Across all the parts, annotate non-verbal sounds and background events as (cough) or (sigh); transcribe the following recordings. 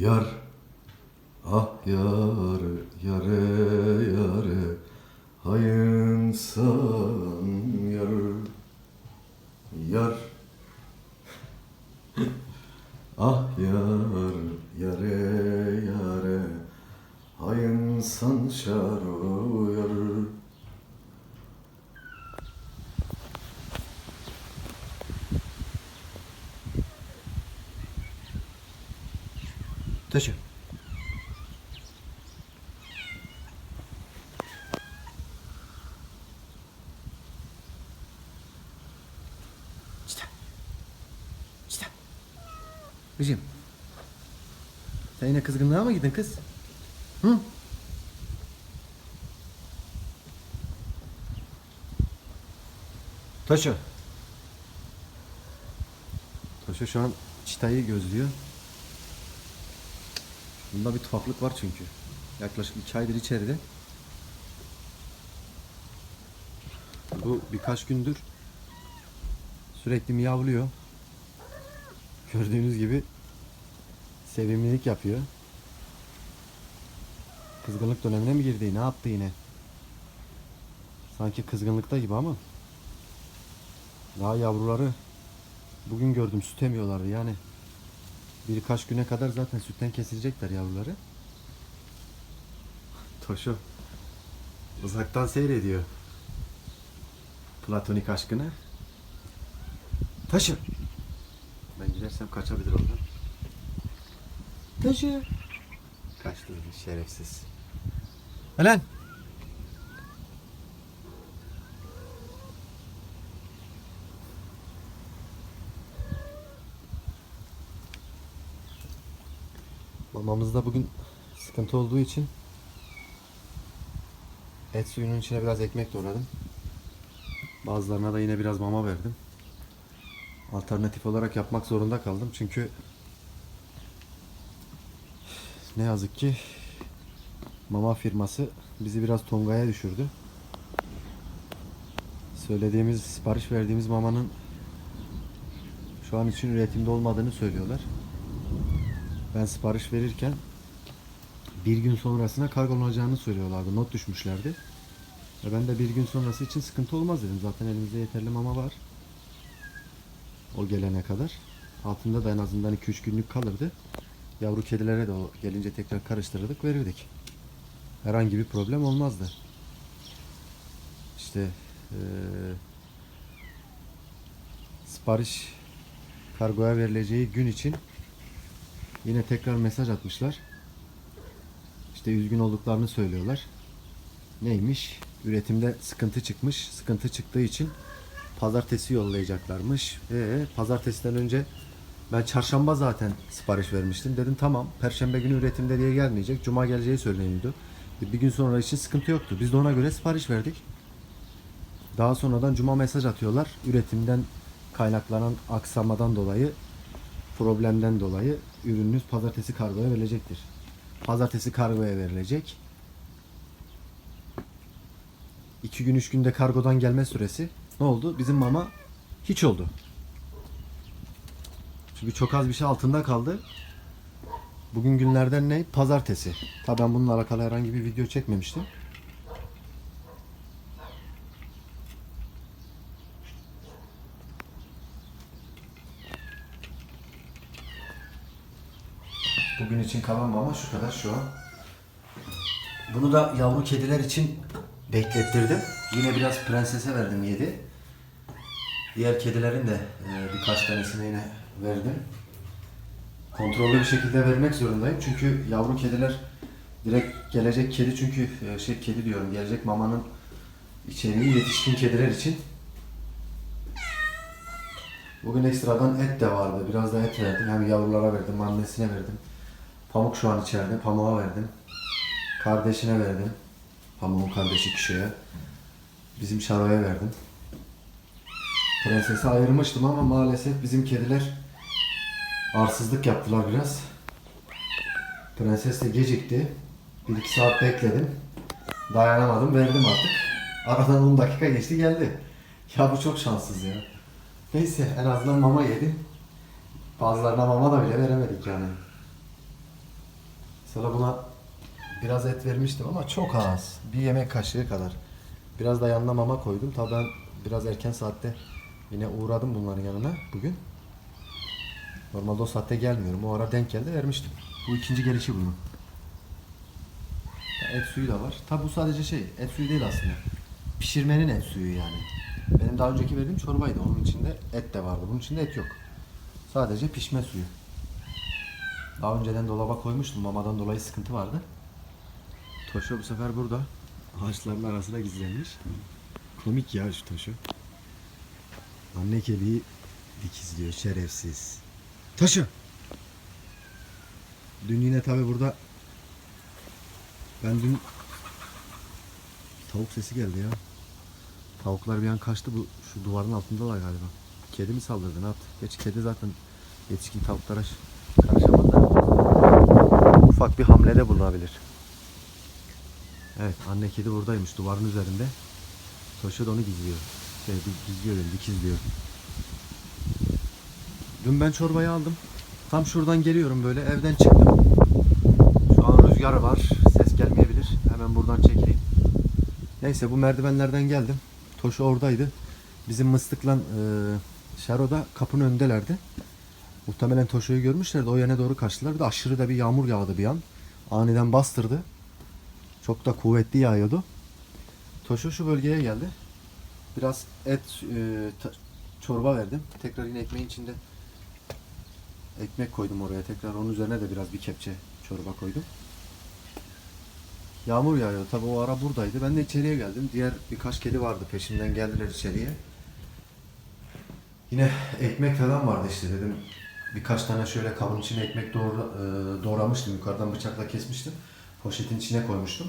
Yar Ah yar yare yare Hayınsan yar. Yar (laughs) Ah yar yare yare Hayınsan şaro yar Taşı. Kızım. Sen yine kızgınlığa mı gidin kız? Hı? Taşı. Taşı şu an çıtayı gözlüyor. Bunda bir tuhaflık var çünkü. Yaklaşık iki aydır içeride. Bu birkaç gündür sürekli miyavlıyor. Gördüğünüz gibi sevimlilik yapıyor. Kızgınlık dönemine mi girdi? Ne yaptı yine? Sanki kızgınlıkta gibi ama daha yavruları bugün gördüm süt emiyorlardı yani. Birkaç güne kadar zaten sütten kesilecekler yavruları. Toşu uzaktan seyrediyor. Platonik aşkını. Taşı. Ben gidersem kaçabilir oradan. Taşı. Kaçtı şerefsiz. Lan. Mamamızda bugün sıkıntı olduğu için et suyunun içine biraz ekmek doğradım. Bazılarına da yine biraz mama verdim. Alternatif olarak yapmak zorunda kaldım çünkü ne yazık ki mama firması bizi biraz tongaya düşürdü. Söylediğimiz, sipariş verdiğimiz mamanın şu an için üretimde olmadığını söylüyorlar. Ben sipariş verirken bir gün sonrasına kargolanacağını söylüyorlardı. Not düşmüşlerdi. Ve ben de bir gün sonrası için sıkıntı olmaz dedim. Zaten elimizde yeterli mama var. O gelene kadar. Altında da en azından 2-3 günlük kalırdı. Yavru kedilere de o gelince tekrar karıştırırdık verirdik. Herhangi bir problem olmazdı. İşte eee sipariş kargoya verileceği gün için Yine tekrar mesaj atmışlar. İşte üzgün olduklarını söylüyorlar. Neymiş? Üretimde sıkıntı çıkmış. Sıkıntı çıktığı için pazartesi yollayacaklarmış. Ee, pazartesiden önce ben çarşamba zaten sipariş vermiştim. Dedim tamam perşembe günü üretimde diye gelmeyecek. Cuma geleceği söyleniyordu. E, Bir gün sonra için sıkıntı yoktu. Biz de ona göre sipariş verdik. Daha sonradan cuma mesaj atıyorlar. Üretimden kaynaklanan aksamadan dolayı problemden dolayı ürününüz pazartesi kargoya verilecektir. Pazartesi kargoya verilecek. 2 gün 3 günde kargodan gelme süresi ne oldu? Bizim mama hiç oldu. Çünkü çok az bir şey altında kaldı. Bugün günlerden ne? Pazartesi. Tabii ben bununla alakalı herhangi bir video çekmemiştim. Bugün için kalan mama şu kadar şu an. Bunu da yavru kediler için beklettirdim. Yine biraz prensese verdim yedi. Diğer kedilerin de e, birkaç tanesine yine verdim. Kontrollü bir şekilde vermek zorundayım. Çünkü yavru kediler direkt gelecek kedi çünkü e, şey kedi diyorum gelecek mamanın içeriği yetişkin kediler için. Bugün ekstradan et de vardı. Biraz da et verdim. Hem yavrulara verdim, annesine verdim. Pamuk şu an içeride. Pamuğa verdim. Kardeşine verdim. Pamuk'un kardeşi kişiye. Bizim Şaro'ya verdim. Prensesi ayırmıştım ama maalesef bizim kediler arsızlık yaptılar biraz. Prenses de gecikti. Bir iki saat bekledim. Dayanamadım verdim artık. Aradan 10 dakika geçti geldi. Ya bu çok şanssız ya. Neyse en azından mama yedi. Bazılarına mama da bile veremedik yani. Mesela buna biraz et vermiştim ama çok az. Bir yemek kaşığı kadar. Biraz da yanına mama koydum. Tabii ben biraz erken saatte yine uğradım bunların yanına bugün. Normalde o saatte gelmiyorum. O ara denk geldi vermiştim. Bu ikinci gelişi bunun. Et suyu da var. Tabi bu sadece şey, et suyu değil aslında. Pişirmenin et suyu yani. Benim daha önceki verdiğim çorbaydı. Onun içinde et de vardı. Bunun içinde et yok. Sadece pişme suyu. Daha önceden dolaba koymuştum. Mamadan dolayı sıkıntı vardı. Toşo bu sefer burada. Ağaçların arasına gizlenmiş. Komik ya şu Toşo. Anne kediyi dikizliyor şerefsiz. Toşo! Dün yine tabi burada ben dün tavuk sesi geldi ya. Tavuklar bir an kaçtı bu şu duvarın altındalar galiba. Kedi mi saldırdı ne yaptı? Geç kedi zaten yetişkin tavuklara da ufak bir hamlede bulunabilir. Evet anne kedi buradaymış duvarın üzerinde. Toşa da onu gizliyor. Şey, gizliyor dedim, dikizliyor. Dün ben çorbayı aldım. Tam şuradan geliyorum böyle evden çıktım. Şu an rüzgar var. Ses gelmeyebilir. Hemen buradan çekeyim. Neyse bu merdivenlerden geldim. Toşu oradaydı. Bizim Mıstık'la e, Şaro da kapının önündelerdi. Muhtemelen Toşu'yu görmüşlerdi. O yöne doğru kaçtılar. Bir de aşırı da bir yağmur yağdı bir an. Aniden bastırdı. Çok da kuvvetli yağıyordu. Toşu şu bölgeye geldi. Biraz et, e, çorba verdim. Tekrar yine ekmeğin içinde ekmek koydum oraya. Tekrar onun üzerine de biraz bir kepçe çorba koydum. Yağmur yağıyor. Tabi o ara buradaydı. Ben de içeriye geldim. Diğer birkaç kedi vardı. Peşimden geldiler içeriye. Yine ekmek falan vardı işte dedim. Birkaç tane şöyle kabın içine ekmek doğra, e, doğramıştım. Yukarıdan bıçakla kesmiştim. Poşetin içine koymuştum.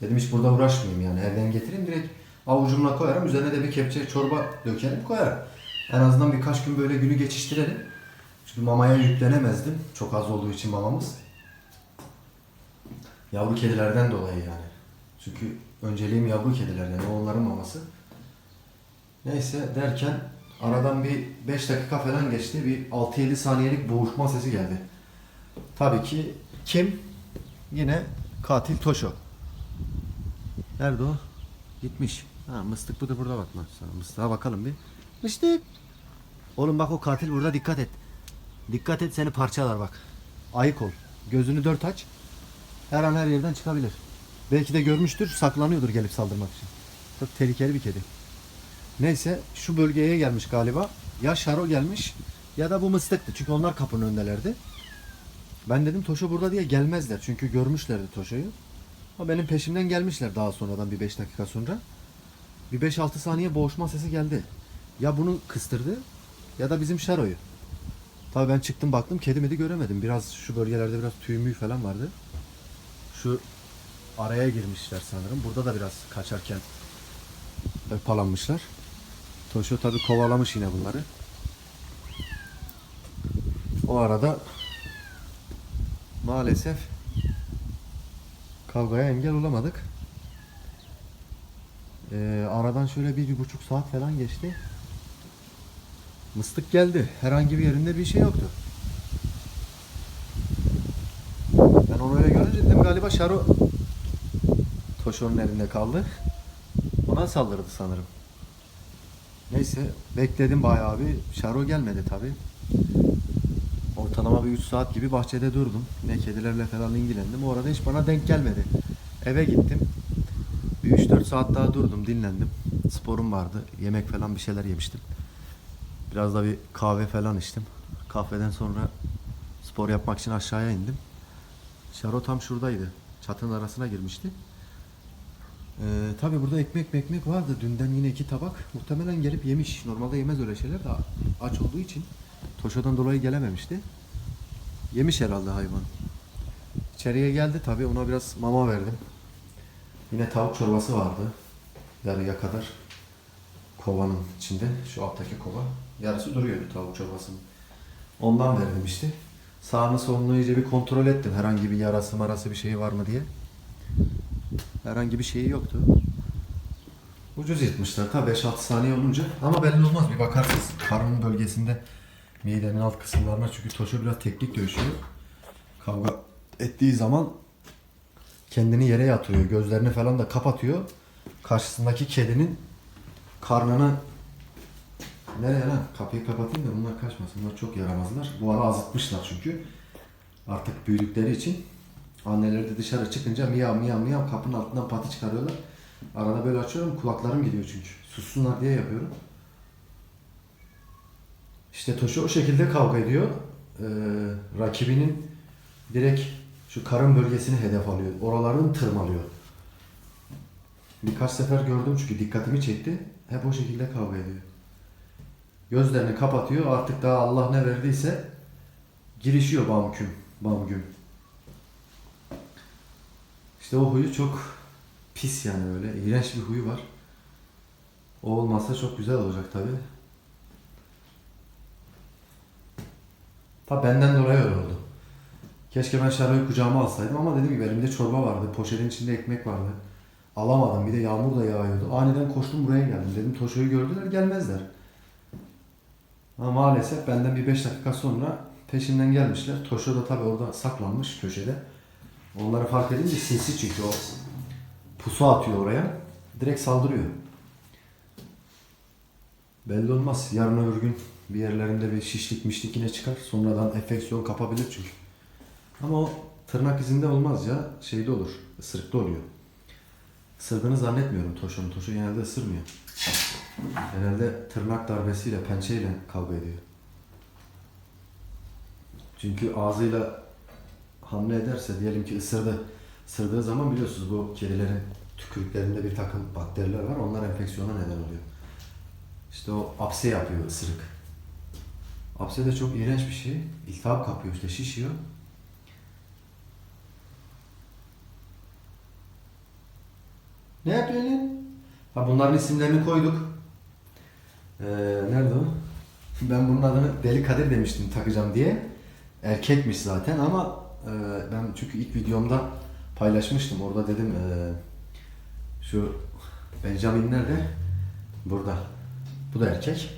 Dedim hiç burada uğraşmayayım yani. Evden getireyim direkt avucumla koyarım. Üzerine de bir kepçe çorba dökerim koyarım. En azından birkaç gün böyle günü geçiştirelim. Çünkü mamaya yüklenemezdim. Çok az olduğu için mamamız. Yavru kedilerden dolayı yani. Çünkü önceliğim yavru kediler yani onların maması. Neyse derken aradan bir 5 dakika falan geçti. Bir 6-7 saniyelik boğuşma sesi geldi. Tabii ki kim? Yine katil Toşo. Nerede o? Gitmiş. Ha mıstık bu da burada bakma. Mıstığa bakalım bir. Mıstık. Oğlum bak o katil burada dikkat et. Dikkat et seni parçalar bak. Ayık ol. Gözünü dört aç. Her an her yerden çıkabilir. Belki de görmüştür, saklanıyordur gelip saldırmak için. Çok tehlikeli bir kedi. Neyse şu bölgeye gelmiş galiba. Ya Şaro gelmiş ya da bu mıstıktı. Çünkü onlar kapının önündelerdi. Ben dedim Toşo burada diye gelmezler. Çünkü görmüşlerdi Toşo'yu. Ama benim peşimden gelmişler daha sonradan bir 5 dakika sonra. Bir 5-6 saniye boğuşma sesi geldi. Ya bunu kıstırdı ya da bizim Şaro'yu. Tabii ben çıktım baktım kedi medi göremedim. Biraz şu bölgelerde biraz tüy falan vardı. Şu araya girmişler sanırım. Burada da biraz kaçarken hırpalanmışlar. Toşo tabi kovalamış yine bunları. O arada maalesef kavgaya engel olamadık. Ee, aradan şöyle bir, buçuk saat falan geçti. Mıstık geldi. Herhangi bir yerinde bir şey yoktu. Ben onu öyle görünce dedim galiba Şaro Toşo'nun elinde kaldı. Ona saldırdı sanırım. Neyse bekledim bayağı bir. Şaro gelmedi tabi. Ortalama bir 3 saat gibi bahçede durdum. Ne kedilerle falan ilgilendim. O arada hiç bana denk gelmedi. Eve gittim. Bir 3-4 saat daha durdum dinlendim. Sporum vardı. Yemek falan bir şeyler yemiştim. Biraz da bir kahve falan içtim. Kahveden sonra spor yapmak için aşağıya indim. Şaro tam şuradaydı. Çatının arasına girmişti. Ee, Tabi burada ekmek ekmek vardı. Dünden yine iki tabak. Muhtemelen gelip yemiş. Normalde yemez öyle şeyler de aç olduğu için Toşo'dan dolayı gelememişti. Yemiş herhalde hayvan. İçeriye geldi tabi ona biraz mama verdim. Yine tavuk çorbası vardı. Yarıya kadar kovanın içinde. Şu alttaki kova. Yarısı duruyordu tavuk çorbasının. Ondan verdim işte. Sağını solunu iyice bir kontrol ettim. Herhangi bir yarası marası bir şey var mı diye. Herhangi bir şeyi yoktu. Ucuz yırtmışlar. Tabi 5-6 saniye olunca. Ama belli olmaz. Bir bakarsınız karnının bölgesinde midenin alt kısımlarına çünkü Toşo biraz teknik dövüşüyor. Kavga ettiği zaman kendini yere yatırıyor. Gözlerini falan da kapatıyor. Karşısındaki kedinin karnını nereye lan? Kapıyı kapatayım da bunlar kaçmasın. Bunlar çok yaramazlar. Bu ara azıtmışlar çünkü. Artık büyüdükleri için anneleri de dışarı çıkınca miyav miyav miyav kapının altından pati çıkarıyorlar. Arada böyle açıyorum kulaklarım gidiyor çünkü. Sussunlar diye yapıyorum. İşte Toşu o şekilde kavga ediyor. Ee, rakibinin direkt şu karın bölgesini hedef alıyor. Oralarını tırmalıyor. Birkaç sefer gördüm çünkü dikkatimi çekti. Hep o şekilde kavga ediyor. Gözlerini kapatıyor. Artık daha Allah ne verdiyse girişiyor bam güm. İşte o huyu çok pis yani öyle. İğrenç bir huyu var. O olmazsa çok güzel olacak tabi. Tabi benden dolayı öyle oldu. Keşke ben Şaro'yu kucağıma alsaydım ama dediğim gibi elimde çorba vardı. Poşetin içinde ekmek vardı. Alamadım. Bir de yağmur da yağıyordu. Aniden koştum buraya geldim. Dedim Toşo'yu gördüler gelmezler. Ama maalesef benden bir 5 dakika sonra peşimden gelmişler. Toşo da tabi orada saklanmış köşede. Onları fark edince sinsi çünkü o pusu atıyor oraya. Direkt saldırıyor. Belli olmaz. Yarın öbür gün bir yerlerinde bir şişlik mişlik yine çıkar. Sonradan enfeksiyon kapabilir çünkü. Ama o tırnak izinde olmaz ya. Şeyde olur. Isırıkta oluyor. Isırdığını zannetmiyorum Toşo'nun. Toşo genelde ısırmıyor. Genelde tırnak darbesiyle, pençeyle kavga ediyor. Çünkü ağzıyla hamle ederse diyelim ki ısırdı. Isırdığı zaman biliyorsunuz bu kedilerin tükürüklerinde bir takım bakteriler var. Onlar enfeksiyona neden oluyor. İşte o apse yapıyor ısırık. Apse de çok iğrenç bir şey. İltihap kapıyor işte şişiyor. Ne yapıyorsun lan? Ha bunların isimlerini koyduk. Ee, nerede o? Ben bunun adını Deli Kadir demiştim takacağım diye. Erkekmiş zaten ama e, ben çünkü ilk videomda paylaşmıştım. Orada dedim e, şu Benjamin nerede? Burada. Bu da erkek.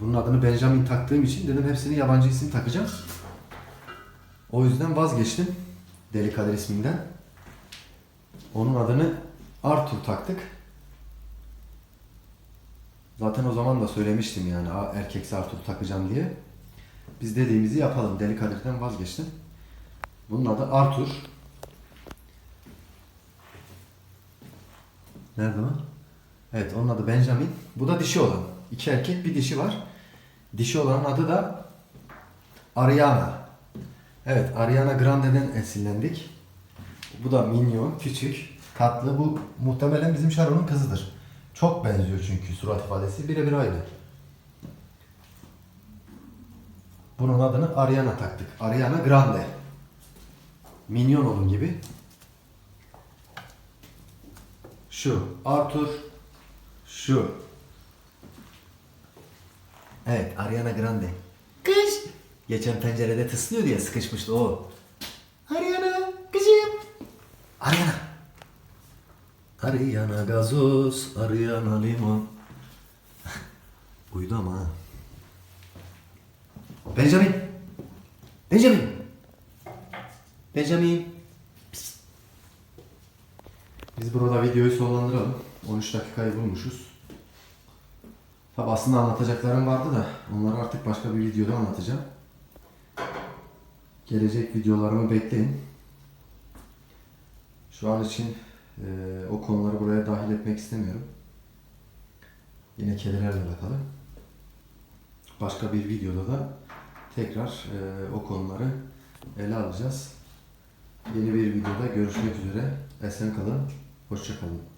Bunun adını Benjamin taktığım için dedim hepsini yabancı isim takacağım. O yüzden vazgeçtim. Deli Kadir isminden. Onun adını Arthur taktık. Zaten o zaman da söylemiştim yani "Aa, erkekse Arthur takacağım diye. Biz dediğimizi yapalım. Deli Kadir'den vazgeçtim. Bunun adı Arthur. Nerede o? Evet onun adı Benjamin. Bu da dişi olan. İki erkek bir dişi var. Dişi olanın adı da Ariana. Evet Ariana Grande'den esinlendik. Bu da minyon, küçük, tatlı. Bu muhtemelen bizim Sharon'un kızıdır. Çok benziyor çünkü surat ifadesi birebir aynı. Bunun adını Ariana taktık. Ariana Grande. Minyon onun gibi. Şu Arthur. Şu. Evet Ariana Grande. Kız. Geçen pencerede tıslıyor diye sıkışmıştı o. Ariana kızım. Ariana. Ariana gazoz, Ariana limon. Uyudu ama ha. Benjamin. Benjamin. Benjamin. Biz burada videoyu sonlandıralım. 13 dakikayı bulmuşuz. Tabi aslında anlatacaklarım vardı da onları artık başka bir videoda anlatacağım. Gelecek videolarımı bekleyin. Şu an için e, o konuları buraya dahil etmek istemiyorum. Yine kedilerle alakalı. Başka bir videoda da tekrar e, o konuları ele alacağız. Yeni bir videoda görüşmek üzere. Esen kalın. Hoşça kalın.